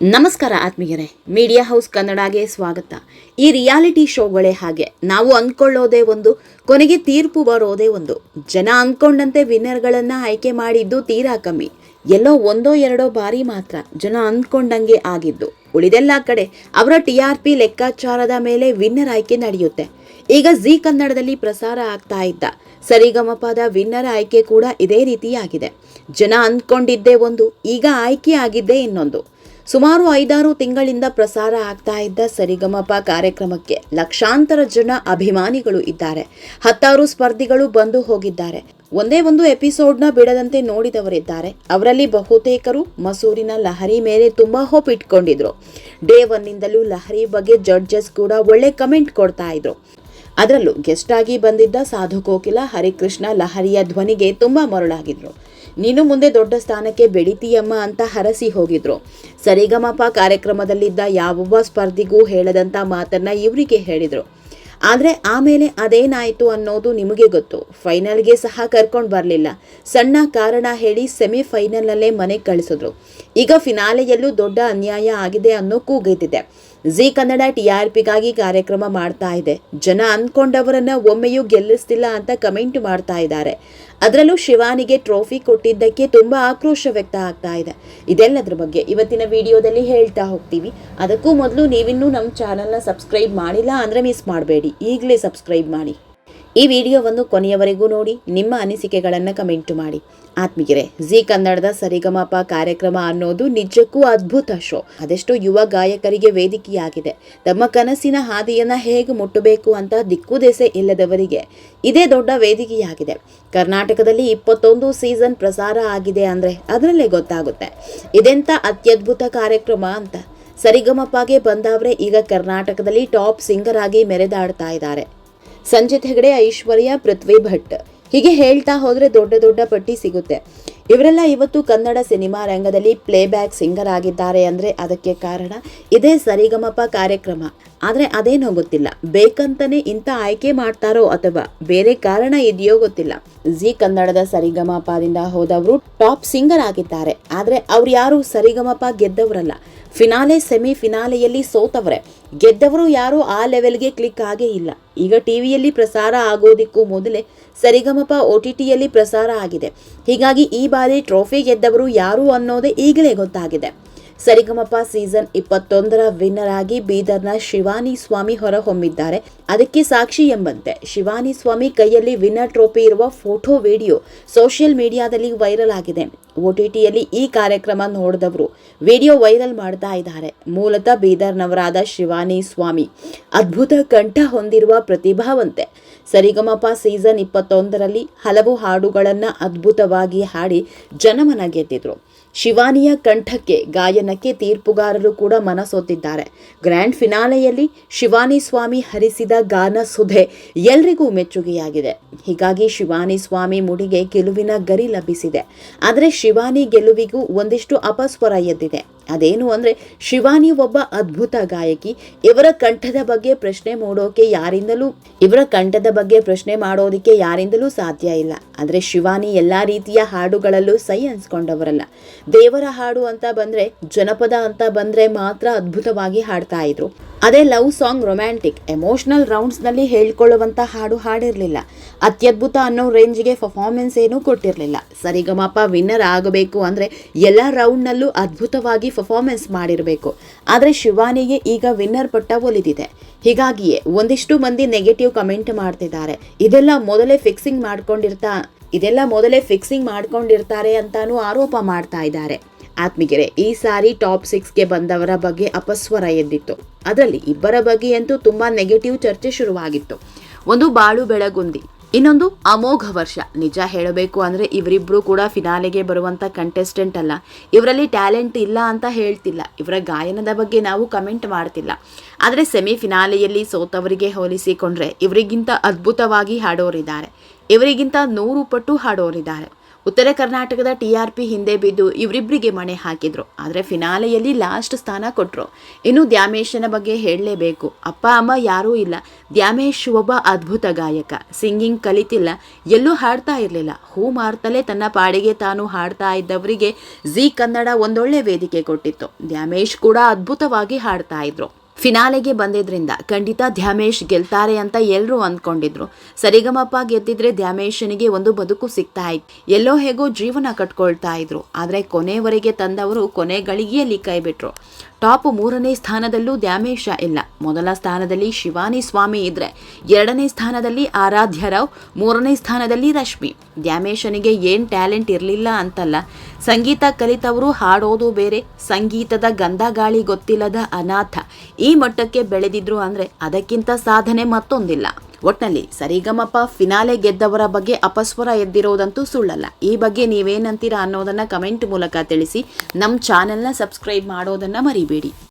ನಮಸ್ಕಾರ ಆತ್ಮೀಯರೇ, media house ಕನ್ನಡಗೆ ಸ್ವಾಗತ. ಈ ರಿಯಾಲಿಟಿ ಶೋಗಳೇ ಹಾಗೆ ನಾವು ಅಂದ್ಕೊಳ್ಳೋದೇ ಒಂದು, ಕೊನೆಗೆ ತೀರ್ಪು ಬರೋದೇ ಒಂದು. ಜನ ಅಂದ್ಕೊಂಡಂತೆ ವಿನ್ನರ್ಗಳನ್ನು ಆಯ್ಕೆ ಮಾಡಿದ್ದು ತೀರಾ ಕಮ್ಮಿ. ಎಲ್ಲೋ ಒಂದೋ ಎರಡೋ ಬಾರಿ ಮಾತ್ರ ಜನ ಅಂದ್ಕೊಂಡಂಗೆ ಆಗಿದ್ದು. ಉಳಿದೆಲ್ಲ ಕಡೆ ಅವರ ಟಿ ಆರ್ ಪಿ ಲೆಕ್ಕಾಚಾರದ ಮೇಲೆ ವಿನ್ನರ್ ಆಯ್ಕೆ ನಡೆಯುತ್ತೆ. ಈಗ ಜೀ ಕನ್ನಡದಲ್ಲಿ ಪ್ರಸಾರ ಆಗ್ತಾ ಇದ್ದ ಸರಿಗಮಪದ ವಿನ್ನರ್ ಆಯ್ಕೆ ಕೂಡ ಇದೇ ರೀತಿಯಾಗಿದೆ. ಜನ ಅಂದ್ಕೊಂಡಿದ್ದೇ ಒಂದು, ಈಗ ಆಯ್ಕೆ ಆಗಿದ್ದೇ ಇನ್ನೊಂದು. ಸುಮಾರು ಐದಾರು ತಿಂಗಳಿಂದ ಪ್ರಸಾರ ಆಗ್ತಾ ಇದ್ದ ಸರಿಗಮಪ ಕಾರ್ಯಕ್ರಮಕ್ಕೆ ಲಕ್ಷಾಂತರ ಜನ ಅಭಿಮಾನಿಗಳು ಇದ್ದಾರೆ. ಹತ್ತಾರು ಸ್ಪರ್ಧಿಗಳು ಬಂದು ಹೋಗಿದ್ದಾರೆ. ಒಂದೇ ಒಂದು ಎಪಿಸೋಡ್ನ ಬಿಡದಂತೆ ನೋಡಿದವರಿದ್ದಾರೆ. ಅವರಲ್ಲಿ ಬಹುತೇಕರು ಮಸೂರಿನ ಲಹರಿ ಮೇಲೆ ತುಂಬಾ ಹೋಪ್ ಇಟ್ಕೊಂಡಿದ್ರು. ಡೇ ಒನ್ನಿಂದಲೂ ಲಹರಿ ಬಗ್ಗೆ ಜಡ್ಜಸ್ ಕೂಡ ಒಳ್ಳೆ ಕಮೆಂಟ್ ಕೊಡ್ತಾ ಇದ್ರು. ಅದರಲ್ಲೂ ಗೆಸ್ಟ್ ಆಗಿ ಬಂದಿದ್ದ ಸಾಧು ಕೋಕಿಲ ಹರಿಕೃಷ್ಣ ಲಹರಿಯ ಧ್ವನಿಗೆ ತುಂಬಾ ಮರುಳಾಗಿದ್ರು. ನೀನು ಮುಂದೆ ದೊಡ್ಡ ಸ್ಥಾನಕ್ಕೆ ಬೆಳಿತೀಯಮ್ಮ ಅಂತ ಹರಸಿ ಹೋಗಿದ್ರು. ಸರಿಗಮಪ ಕಾರ್ಯಕ್ರಮದಲ್ಲಿದ್ದ ಯಾವೊಬ್ಬ ಸ್ಪರ್ಧಿಗೂ ಹೇಳದಂತ ಮಾತನ್ನ ಇವರಿಗೆ ಹೇಳಿದ್ರು. ಆದರೆ ಆಮೇಲೆ ಅದೇನಾಯಿತು ಅನ್ನೋದು ನಿಮಗೆ ಗೊತ್ತು. ಫೈನಲ್ಗೆ ಸಹ ಕರ್ಕೊಂಡು ಬರಲಿಲ್ಲ. ಸಣ್ಣ ಕಾರಣ ಹೇಳಿ ಸೆಮಿಫೈನಲ್ನಲ್ಲೇ ಮನೆಗೆ ಕಳಿಸಿದ್ರು. ಈಗ ಫಿನಾಲೆಯಲ್ಲೂ ದೊಡ್ಡ ಅನ್ಯಾಯ ಆಗಿದೆ ಅನ್ನೋ ಕೂಗೆದ್ದಿದೆ ಜಿ ಕನ್ನಡ ಟಿ ಆರ್ ಪಿಗಾಗಿ ಕಾರ್ಯಕ್ರಮ ಮಾಡ್ತಾ ಇದೆ. ಜನ ಅಂದ್ಕೊಂಡವರನ್ನ ಒಮ್ಮೆಯೂ ಗೆಲ್ಲಿಸ್ತಿಲ್ಲ ಅಂತ ಕಮೆಂಟ್ ಮಾಡ್ತಾ ಇದ್ದಾರೆ. ಅದರಲ್ಲೂ ಶಿವಾನಿಗೆ ಟ್ರೋಫಿ ಕೊಟ್ಟಿದ್ದಕ್ಕೆ ತುಂಬಾ ಆಕ್ರೋಶ ವ್ಯಕ್ತ ಆಗ್ತಾ ಇದೆ. ಇದೆಲ್ಲದ್ರ ಬಗ್ಗೆ ಇವತ್ತಿನ ವಿಡಿಯೋದಲ್ಲಿ ಹೇಳ್ತಾ ಹೋಗ್ತೀವಿ. ಅದಕ್ಕೂ ಮೊದಲು ನೀವಿನ್ನೂ ನಮ್ಮ ಚಾನಲ್ನ ಸಬ್ಸ್ಕ್ರೈಬ್ ಮಾಡಿಲ್ಲ ಅಂದರೆ ಮಿಸ್ ಮಾಡಬೇಡಿ. ಈಗಲೇ ಸಬ್ಸ್ಕ್ರೈಬ್ ಮಾಡಿ. ಈ ವಿಡಿಯೋವನ್ನು ಕೊನೆಯವರೆಗೂ ನೋಡಿ, ನಿಮ್ಮ ಅನಿಸಿಕೆಗಳನ್ನು ಕಮೆಂಟ್ ಮಾಡಿ. ಆತ್ಮೀಯರೇ, ಜಿ ಕನ್ನಡದ ಸರಿಗಮಪ ಕಾರ್ಯಕ್ರಮ ಅನ್ನೋದು ನಿಜಕ್ಕೂ ಅದ್ಭುತ ಶೋ. ಅದೆಷ್ಟು ಯುವ ಗಾಯಕರಿಗೆ ವೇದಿಕೆಯಾಗಿದೆ. ತಮ್ಮ ಕನಸಿನ ಹಾದಿಯನ್ನು ಹೇಗೆ ಮುಟ್ಟಬೇಕು ಅಂತ ದಿಕ್ಕುದೆಸೆ ಇಲ್ಲದವರಿಗೆ ಇದೇ ದೊಡ್ಡ ವೇದಿಕೆಯಾಗಿದೆ. ಕರ್ನಾಟಕದಲ್ಲಿ ಇಪ್ಪತ್ತೊಂದು ಸೀಸನ್ ಪ್ರಸಾರ ಆಗಿದೆ ಅಂದರೆ ಅದರಲ್ಲೇ ಗೊತ್ತಾಗುತ್ತೆ. ಇದೆಂಥ ಅತ್ಯದ್ಭುತ ಕಾರ್ಯಕ್ರಮ ಅಂತ. ಸರಿಗಮಪಗೆ ಬಂದವರೇ ಈಗ ಕರ್ನಾಟಕದಲ್ಲಿ ಟಾಪ್ ಸಿಂಗರ್ ಆಗಿ ಮೆರೆದಾಡ್ತಾ ಇದ್ದಾರೆ. ಸಂಜಿತ್ ಹೆಗಡೆ ಐಶ್ವರ್ಯ ಪೃಥ್ವಿ ಭಟ್. ಹೀಗೆ ಹೇಳ್ತಾ ಹೋದರೆ ದೊಡ್ಡ ದೊಡ್ಡ ಪಟ್ಟಿ ಸಿಗುತ್ತೆ. ಇವರೆಲ್ಲ ಇವತ್ತು ಕನ್ನಡ ಸಿನಿಮಾ ರಂಗದಲ್ಲಿ ಪ್ಲೇಬ್ಯಾಕ್ ಸಿಂಗರ್ ಆಗಿದ್ದಾರೆ ಅಂದ್ರೆ ಅದಕ್ಕೆ ಕಾರಣ ಇದೇ ಸರಿಗಮಪ ಕಾರ್ಯಕ್ರಮ. ಆದರೆ ಅದೇನೋ ಗೊತ್ತಿಲ್ಲ. ಬೇಕಂತಾನೆ ಇಂಥ ಆಯ್ಕೆ ಮಾಡ್ತಾರೋ ಅಥವಾ ಬೇರೆ ಕಾರಣ ಇದೆಯೋ ಗೊತ್ತಿಲ್ಲ. ಜಿ ಕನ್ನಡದ ಸರಿಗಮಪದಿಂದ ಹೋದವರು ಟಾಪ್ ಸಿಂಗರ್ ಆಗಿದ್ದಾರೆ. ಆದರೆ ಅವ್ರು ಯಾರು ಸರಿಗಮಪ ಗೆದ್ದವರಲ್ಲ. Finale semi ಫಿನಾಲೆಯಲ್ಲಿ ಸೋತವ್ರೆ. ಗೆದ್ದವರು ಯಾರು ಆ ಲೆವೆಲ್ಗೆ ಕ್ಲಿಕ್ ಆಗೇ ಇಲ್ಲ. ಈಗ ಟಿವಿಯಲ್ಲಿ ಪ್ರಸಾರ ಆಗೋದಿಕ್ಕೂ ಮೊದಲೇ ಸರಿಗಮಪ ಒ ಟಿ ಟಿಯಲ್ಲಿ ಪ್ರಸಾರ ಆಗಿದೆ. ಹೀಗಾಗಿ ಈ ಬಾರಿ ಟ್ರೋಫಿ ಗೆದ್ದವರು ಯಾರು ಅನ್ನೋದೇ ಈಗಲೇ ಗೊತ್ತಾಗಿದೆ. ಸರಿಗಮಪ ಸೀಸನ್ ಇಪ್ಪತ್ತೊಂದರ ವಿನ್ನರ್ ಆಗಿ ಬೀದರ್ನ ಶಿವಾನಿ ಸ್ವಾಮಿ ಹೊರಹೊಮ್ಮಿದ್ದಾರೆ. ಅದಕ್ಕೆ ಸಾಕ್ಷಿ ಎಂಬಂತೆ ಶಿವಾನಿ ಸ್ವಾಮಿ ಕೈಯಲ್ಲಿ ವಿನ್ನರ್ ಟ್ರೋಫಿ ಇರುವ ಫೋಟೋ, ವಿಡಿಯೋ ಸೋಷಿಯಲ್ ಮೀಡಿಯಾದಲ್ಲಿ ವೈರಲ್ ಆಗಿದೆ. ಒಟಿಟಿಯಲ್ಲಿ ಈ ಕಾರ್ಯಕ್ರಮ ನೋಡಿದವರು ವಿಡಿಯೋ ವೈರಲ್ ಮಾಡ್ತಾ ಇದ್ದಾರೆ. ಮೂಲತಃ ಬೀದರ್ನವರಾದ ಶಿವಾನಿ ಸ್ವಾಮಿ ಅದ್ಭುತ ಕಂಠ ಹೊಂದಿರುವ ಪ್ರತಿಭಾವಂತೆ ಸರಿಗಮಪ ಸೀಸನ್ ಇಪ್ಪತ್ತೊಂದರಲ್ಲಿ ಹಲವು ಹಾಡುಗಳನ್ನು ಅದ್ಭುತವಾಗಿ ಹಾಡಿ ಜನಮನ ಗೆದ್ದಿದ್ರು. ಶಿವಾನಿಯ ಕಂಠಕ್ಕೆ ಗಾಯನಕ್ಕೆ ತೀರ್ಪುಗಾರರು ಕೂಡ ಮನಸೋತಿದ್ದಾರೆ. ಗ್ರ್ಯಾಂಡ್ ಫಿನಾಲೆಯಲ್ಲಿ ಶಿವಾನಿ ಸ್ವಾಮಿ ಹರಿಸಿದ ಗಾನ ಸುಧೆ ಎಲ್ರಿಗೂ ಮೆಚ್ಚುಗೆಯಾಗಿದೆ. ಹೀಗಾಗಿ ಶಿವಾನಿ ಸ್ವಾಮಿ ಮುಡಿಗೆ ಗೆಲುವಿನ ಗರಿ ಲಭಿಸಿದೆ. ಆದರೆ ಶಿವಾನಿ ಗೆಲುವಿಗೂ ಒಂದಿಷ್ಟು ಅಪಸ್ವರ ಎದ್ದಿದೆ. ಅದೇನು ಅಂದರೆ ಶಿವಾನಿ ಒಬ್ಬ ಅದ್ಭುತ ಗಾಯಕಿ. ಇವರ ಕಂಠದ ಬಗ್ಗೆ ಪ್ರಶ್ನೆ ಮೂಡೋಕೆ ಯಾರಿಂದಲೂ, ಇವರ ಕಂಠದ ಬಗ್ಗೆ ಪ್ರಶ್ನೆ ಮಾಡೋದಕ್ಕೆ ಯಾರಿಂದಲೂ ಸಾಧ್ಯ ಇಲ್ಲ. ಆದರೆ ಶಿವಾನಿ ಎಲ್ಲ ರೀತಿಯ ಹಾಡುಗಳಲ್ಲೂ ಸೈ ಅನ್ಸ್ಕೊಂಡವರಲ್ಲ. ದೇವರ ಹಾಡು ಅಂತ ಬಂದರೆ, ಜನಪದ ಅಂತ ಬಂದರೆ ಮಾತ್ರ ಅದ್ಭುತವಾಗಿ ಹಾಡ್ತಾ ಇದ್ರು. ಅದೇ ಲವ್ ಸಾಂಗ್ ರೊಮ್ಯಾಂಟಿಕ್. ಎಮೋಷನಲ್ ರೌಂಡ್ಸ್ನಲ್ಲಿ ಹೇಳ್ಕೊಳ್ಳುವಂಥ ಹಾಡು ಹಾಡಿರಲಿಲ್ಲ. ಅತ್ಯದ್ಭುತ ಅನ್ನೋ ರೇಂಜ್ಗೆ ಪರ್ಫಾರ್ಮೆನ್ಸ್ ಏನೂ ಕೊಟ್ಟಿರಲಿಲ್ಲ. ಸರಿಗಮಪ ವಿನ್ನರ್ ಆಗಬೇಕು ಅಂದರೆ ಎಲ್ಲ ರೌಂಡ್ನಲ್ಲೂ ಅದ್ಭುತವಾಗಿ ಪರ್ಫಾರ್ಮೆನ್ಸ್ ಮಾಡಿರಬೇಕು. ಆದರೆ ಶಿವಾನಿಗೆ ಈಗ ವಿನ್ನರ್ ಪಟ್ಟ ಒಲಿದಿದೆ. ಹೀಗಾಗಿಯೇ ಒಂದಿಷ್ಟು ಮಂದಿ ನೆಗೆಟಿವ್ ಕಮೆಂಟ್ ಮಾಡ್ತಿದ್ದಾರೆ. ಇದೆಲ್ಲ ಮೊದಲೇ ಫಿಕ್ಸಿಂಗ್ ಮಾಡ್ಕೊಂಡಿರ್ತಾ, ಇದೆಲ್ಲ ಮೊದಲೇ ಫಿಕ್ಸಿಂಗ್ ಮಾಡ್ಕೊಂಡಿರ್ತಾರೆ ಅಂತಾನೂ ಆರೋಪ ಮಾಡ್ತಾ ಇದ್ದಾರೆ. ಆತ್ಮಿಗೆರೆ ಈ ಸಾರಿ ಟಾಪ್ ಸಿಕ್ಸ್ಗೆ ಬಂದವರ ಬಗ್ಗೆ ಅಪಸ್ವರ ಎದ್ದಿತ್ತು. ಅದರಲ್ಲಿ ಇಬ್ಬರ ಬಗ್ಗೆ ಅಂತೂ ತುಂಬಾ ನೆಗೆಟಿವ್ ಚರ್ಚೆ ಶುರುವಾಗಿತ್ತು. ಒಂದು ಬಾಳು ಬೆಳಗುಂದಿ, ಇನ್ನೊಂದು ಅಮೋಘ ವರ್ಷ. ನಿಜ ಹೇಳಬೇಕು ಅಂದ್ರೆ ಇವರಿಬ್ರು ಕೂಡ ಫಿನಾಲೆಗೆ ಬರುವಂತ ಕಂಟೆಸ್ಟೆಂಟ್ ಅಲ್ಲ. ಇವರಲ್ಲಿ ಟ್ಯಾಲೆಂಟ್ ಇಲ್ಲ ಅಂತ ಹೇಳ್ತಿಲ್ಲ. ಇವರ ಗಾಯನದ ಬಗ್ಗೆ ನಾವು ಕಮೆಂಟ್ ಮಾಡ್ತಿಲ್ಲ. ಆದರೆ ಸೆಮಿ ಫಿನಾಲೆಯಲ್ಲಿ ಸೋತವರಿಗೆ ಹೋಲಿಸಿಕೊಂಡ್ರೆ, ಇವರಿಗಿಂತ ಅದ್ಭುತವಾಗಿ ಹಾಡೋರಿದ್ದಾರೆ. ಇವರಿಗಿಂತ ನೂರು ಪಟ್ಟು ಹಾಡೋರಿದ್ದಾರೆ. ಉತ್ತರ ಕರ್ನಾಟಕದ ಟಿ ಆರ್ ಪಿ ಹಿಂದೆ ಬಿದ್ದು ಇವರಿಬ್ಬರಿಗೆ ಮಣೆ ಹಾಕಿದ್ರು. ಆದರೆ ಫಿನಾಲೆಯಲ್ಲಿ ಲಾಸ್ಟ್ ಸ್ಥಾನ ಕೊಟ್ಟರು ಇನ್ನು ದ್ಯಾಮೇಶನ ಬಗ್ಗೆ ಹೇಳಲೇಬೇಕು. ಅಪ್ಪ, ಅಮ್ಮ ಯಾರೂ ಇಲ್ಲ. ದ್ಯಾಮೇಶ್ ಒಬ್ಬ ಅದ್ಭುತ ಗಾಯಕ. ಸಿಂಗಿಂಗ್ ಕಲಿತಿಲ್ಲ. ಎಲ್ಲೂ ಹಾಡ್ತಾ ಇರಲಿಲ್ಲ. ಹೂ ಮಾರ್ತಲೇ ತನ್ನ ಪಾಡಿಗೆ ತಾನು ಹಾಡ್ತಾ ಇದ್ದವರಿಗೆ ಜಿ ಕನ್ನಡ ಒಂದೊಳ್ಳೆ ವೇದಿಕೆ ಕೊಟ್ಟಿತ್ತು. ದ್ಯಾಮೇಶ್ ಕೂಡ ಅದ್ಭುತವಾಗಿ ಹಾಡ್ತಾ ಇದ್ರು. ಫಿನಾಲೆಗೆ ಬಂದಿದ್ರಿಂದ ಖಂಡಿತ ಧ್ಯಾಮೇಶ್ ಗೆಲ್ತಾರೆ ಅಂತ ಎಲ್ಲರೂ ಅಂದ್ಕೊಂಡಿದ್ರು. ಸರಿಗಮಪ್ಪ ಗೆದ್ದಿದ್ರೆ ಧ್ಯಾಮೇಶನಿಗೆ ಒಂದು ಬದುಕು ಸಿಗ್ತಾ ಇತ್ತು ಎಲ್ಲೋ ಹೇಗೋ ಜೀವನ ಕಟ್ಕೊಳ್ತಾ ಇದ್ರು. ಆದರೆ ಕೊನೆವರೆಗೆ ತಂದವರು ಕೊನೆ ಗಳಿಗೆಯಲ್ಲಿ ಕೈ ಬಿಟ್ರು ಟಾಪ್ ಮೂರನೇ ಸ್ಥಾನದಲ್ಲೂ ದ್ಯಾಮೇಶ ಇಲ್ಲ. ಮೊದಲ ಸ್ಥಾನದಲ್ಲಿ ಶಿವಾನಿ ಸ್ವಾಮಿ ಇದ್ರೆ ಎರಡನೇ ಸ್ಥಾನದಲ್ಲಿ ಆರಾಧ್ಯ ರಾವ್, ಮೂರನೇ ಸ್ಥಾನದಲ್ಲಿ ರಶ್ಮಿ. ದ್ಯಾಮೇಶನಿಗೆ ಏನ್ ಟ್ಯಾಲೆಂಟ್ ಇರಲಿಲ್ಲ ಅಂತಲ್ಲ. ಸಂಗೀತ ಕಲಿತವರು ಹಾಡೋದು ಬೇರೆ, ಸಂಗೀತದ ಗಂಧ ಗಾಳಿ ಗೊತ್ತಿಲ್ಲದ ಅನಾಥ. ಈ ಮಟ್ಟಕ್ಕೆ ಬೆಳೆದಿದ್ರು ಅಂದ್ರೆ ಅದಕ್ಕಿಂತ ಸಾಧನೆ ಮತ್ತೊಂದಿಲ್ಲ. ಒಟ್ನಲ್ಲಿ ಸರಿಗಮಪ ಫಿನಾಲೆ ಗೆದ್ದವರ ಬಗ್ಗೆ ಅಪಸ್ವರ ಎದ್ದಿರೋದಂತೂ ಸುಳ್ಳಲ್ಲ. ಈ ಬಗ್ಗೆ ನೀವೇನಂತೀರಾ ಅನ್ನೋದನ್ನ ಕಮೆಂಟ್ ಮೂಲಕ ತಿಳಿಸಿ. ನಮ್ಮ ಚಾನೆಲ್ನ ಸಬ್ಸ್ಕ್ರೈಬ್ ಮಾಡೋದನ್ನ ಮರಿಬೇಡಿ.